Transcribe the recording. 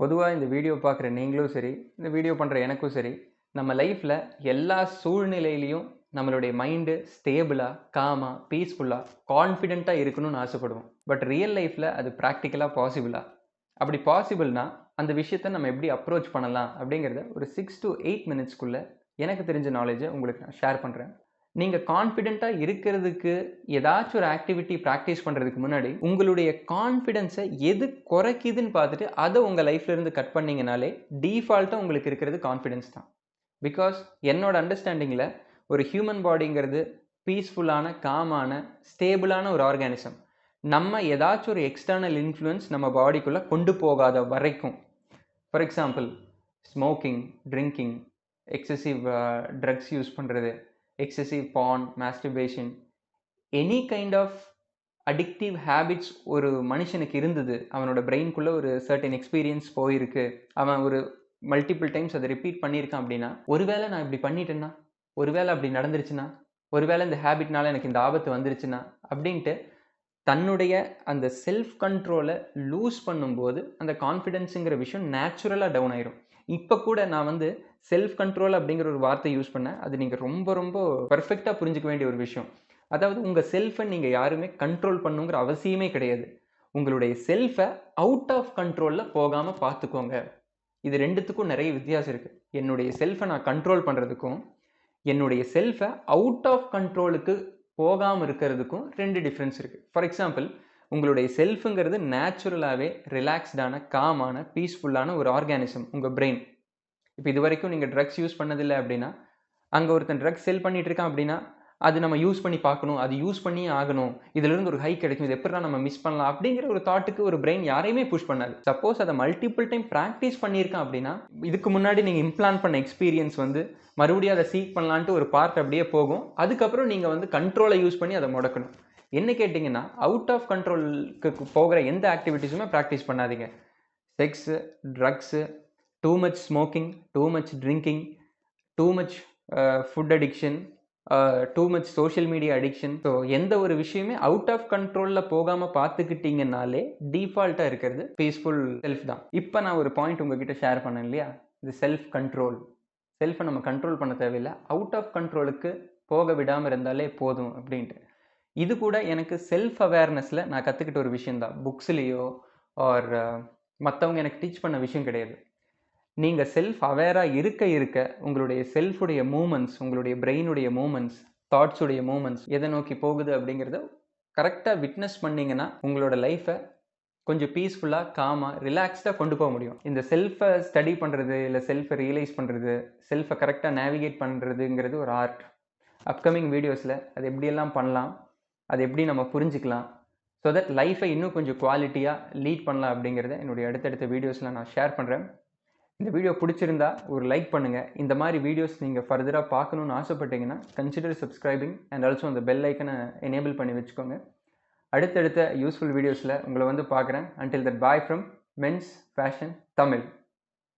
பொதுவாக இந்த வீடியோ பார்க்குற நீங்களும் சரி இந்த வீடியோ பண்ணுற எனக்கும் சரி நம்ம லைஃப்பில் எல்லா சூழ்நிலையிலையும் நம்மளுடைய மைண்டு ஸ்டேபிளாக காமாக பீஸ்ஃபுல்லாக கான்ஃபிடெண்ட்டாக இருக்கணும்னு ஆசைப்படுவோம். பட் ரியல் லைஃப்பில் அது ப்ராக்டிக்கலாக பாசிபிளா அப்படி பாசிபிள்னா அந்த விஷயத்தை நம்ம எப்படி அப்ரோச் பண்ணலாம் அப்படிங்கிறத ஒரு சிக்ஸ் டு எயிட் மினிட்ஸ்க்குள்ளே எனக்கு தெரிஞ்ச நாலேஜை உங்களுக்கு நான் ஷேர் பண்ணுறேன் நீங்கள் கான்ஃபிடெண்ட்டாக இருக்கிறதுக்கு ஏதாச்சும் ஒரு ஆக்டிவிட்டி ப்ராக்டிஸ் பண்ணுறதுக்கு முன்னாடி உங்களுடைய கான்ஃபிடென்ஸை எது குறைக்குதுன்னு பார்த்துட்டு அதை உங்கள் லைஃப்லேருந்து கட் பண்ணிங்கனாலே டீஃபால்ட்டாக உங்களுக்கு இருக்கிறது கான்ஃபிடென்ஸ் தான். பிகாஸ் என்னோட அண்டர்ஸ்டாண்டிங்கில் ஒரு ஹியூமன் பாடிங்கிறது பீஸ்ஃபுல்லான காமான ஸ்டேபிளான ஒரு ஆர்கானிசம் நம்ம ஏதாச்சும் ஒரு எக்ஸ்டர்னல் இன்ஃப்ளூயன்ஸ் நம்ம பாடிக்குள்ளே கொண்டு போகாத வரைக்கும். For example smoking drinking excessive drugs use பண்ணுறது excessive porn masturbation any kind of addictive habits ஒரு மனுஷனுக்கு இருந்தது. அவனோட பிரெயின்குள்ளே ஒரு சர்டன் எக்ஸ்பீரியன்ஸ் போயிருக்கு. அவன் ஒரு மல்டிபிள் டைம்ஸ் அதை ரிப்பீட் பண்ணியிருக்கான் அப்படின்னா ஒருவேளை நான் இப்படி பண்ணிட்டேன்னா ஒருவேளை அப்படி நடந்துருச்சுன்னா ஒருவேளை இந்த ஹேபிட்னால எனக்கு இந்த ஆபத்து வந்துருச்சுன்னா அப்படின்ட்டு தன்னுடைய அந்த செல்ஃப் கண்ட்ரோலை லூஸ் பண்ணும்போது அந்த கான்ஃபிடென்ஸுங்கிற விஷயம் நேச்சுரலாக டவுன் ஆயிரும். இப்போ கூட நான் வந்து செல்ஃப் கண்ட்ரோல் அப்படிங்கிற ஒரு வார்த்தை யூஸ் பண்ணேன். அது நீங்கள் ரொம்ப ரொம்ப பர்ஃபெக்டாக புரிஞ்சுக்க வேண்டிய ஒரு விஷயம். அதாவது உங்கள் செல்ஃபை நீங்கள் யாருமே கண்ட்ரோல் பண்ணுங்கிற அவசியமே கிடையாது. உங்களுடைய செல்ஃபை அவுட் ஆஃப் கண்ட்ரோலில் போகாமல் பார்த்துக்கோங்க. இது ரெண்டுத்துக்கும் நிறைய வித்தியாசம் இருக்குது என்னுடைய செல்ஃபை நான் கண்ட்ரோல் பண்ணுறதுக்கும் என்னுடைய செல்ஃபை அவுட் ஆஃப் கண்ட்ரோலுக்கு போகாமல் இருக்கிறதுக்கும் ரெண்டு டிஃப்ரென்ஸ் இருக்குது ஃபார் எக்ஸாம்பிள் உங்களுடைய செல்ஃபுங்கிறது நேச்சுரலாகவே ரிலாக்ஸ்டான காமான பீஸ்ஃபுல்லான ஒரு ஆர்கானிசம் உங்கள் பிரெயின் இப்போ இது வரைக்கும் நீங்கள் ட்ரக்ஸ் யூஸ் பண்ணதில்லை அப்படின்னா அங்கே ஒருத்தன் ட்ரக்ஸ் செல் பண்ணிகிட்டு இருக்கான் அப்படின்னா அது நம்ம யூஸ் பண்ணி பார்க்கணும் அது யூஸ் பண்ணியே ஆகணும். இதுலேருந்து ஒரு ஹை கிடைக்கும் இது எப்படிலாம் நம்ம மிஸ் பண்ணலாம் அப்படிங்கிற ஒரு தாட்டுக்கு ஒரு பிரெயின் யாரையுமே புஷ் பண்ணாது. சப்போஸ் அதை மல்டிபிள் டைம் ப்ராக்டிஸ் பண்ணியிருக்கான் அப்படின்னா இதுக்கு முன்னாடி நீங்கள் இம்ப்ளான் பண்ண எக்ஸ்பீரியன்ஸ் வந்து மறுபடியும் அதை சீக் பண்ணலான்ட்டு ஒரு பார்ட் அப்படியே போகும். அதுக்கப்புறம் நீங்கள் வந்து கண்ட்ரோலை யூஸ் பண்ணி அதை முடக்கணும். என்ன கேட்டிங்கன்னா அவுட் ஆஃப் கண்ட்ரோலுக்கு போகிற எந்த ஆக்டிவிட்டீஸுமே ப்ராக்டிஸ் பண்ணாதீங்க. Sex drugs too much smoking too much drinking too much food addiction too much social media addiction so எந்த ஒரு விஷயமே அவுட் ஆஃப் கண்ட்ரோலில் போகாமல் பார்த்துக்கிட்டிங்கனாலே டீஃபால்ட்டாக இருக்கிறது பீஸ்ஃபுல் செல்ஃப் தான். இப்போ நான் ஒரு பாயிண்ட் உங்ககிட்ட ஷேர் பண்ணேன் இல்லையா? இது செல்ஃப் கண்ட்ரோல் செல்ஃபை நம்ம கண்ட்ரோல் பண்ண தேவையில்லை. அவுட் ஆஃப் கண்ட்ரோலுக்கு போக விடாமல் இருந்தாலே போதும் அப்படின்ட்டு. இது கூட எனக்கு செல்ஃப் அவேர்னஸில் நான் கற்றுக்கிட்ட ஒரு விஷயந்தான் புக்ஸ்லேயோ ஆர் மற்றவங்க எனக்கு டீச் பண்ண விஷயம் கிடையாது. நீங்கள் செல்ஃப் அவேராக இருக்க இருக்க உங்களுடைய செல்ஃபுடைய மூமெண்ட்ஸ் உங்களுடைய பிரெயினுடைய மூமெண்ட்ஸ் தாட்ஸுடைய மூமெண்ட்ஸ் எதை நோக்கி போகுது அப்படிங்கிறத கரெக்டாக விட்னஸ் பண்ணிங்கன்னா உங்களோட லைஃப்பை கொஞ்சம் பீஸ்ஃபுல்லாக காமாக ரிலாக்ஸ்டாக கொண்டு போக முடியும். இந்த செல்ஃபை ஸ்டடி பண்ணுறது இல்லை செல்ஃபை ரியலைஸ் பண்ணுறது செல்ஃபை கரெக்டாக நேவிகேட் பண்ணுறதுங்கிறது ஒரு ஆர்ட் அப்கமிங் வீடியோஸில் அது எப்படியெல்லாம் பண்ணலாம் அது எப்படி நம்ம புரிஞ்சுக்கலாம்? ஸோ தட் லைஃப்பை இன்னும் கொஞ்சம் குவாலிட்டியாக லீட் பண்ணலாம் அப்படிங்கிறத என்னுடைய அடுத்தடுத்த வீடியோஸில் நான் ஷேர் பண்ணுறேன் இந்த வீடியோ பிடிச்சிருந்தா ஒரு லைக் பண்ணுங்கள் இந்த மாதிரி வீடியோஸ் நீங்கள் ஃபர்தராக பார்க்கணுன்னு ஆசைப்பட்டீங்கன்னா கன்சிடர் சப்ஸ்கிரைபிங் அண்ட் ஆல்சோ அந்த பெல் ஐக்கனை எனேபிள் பண்ணி வச்சுக்கோங்க. அடுத்தடுத்த யூஸ்ஃபுல் வீடியோஸில் உங்களை வந்து பார்க்குறேன். Until that bye from men's fashion Tamil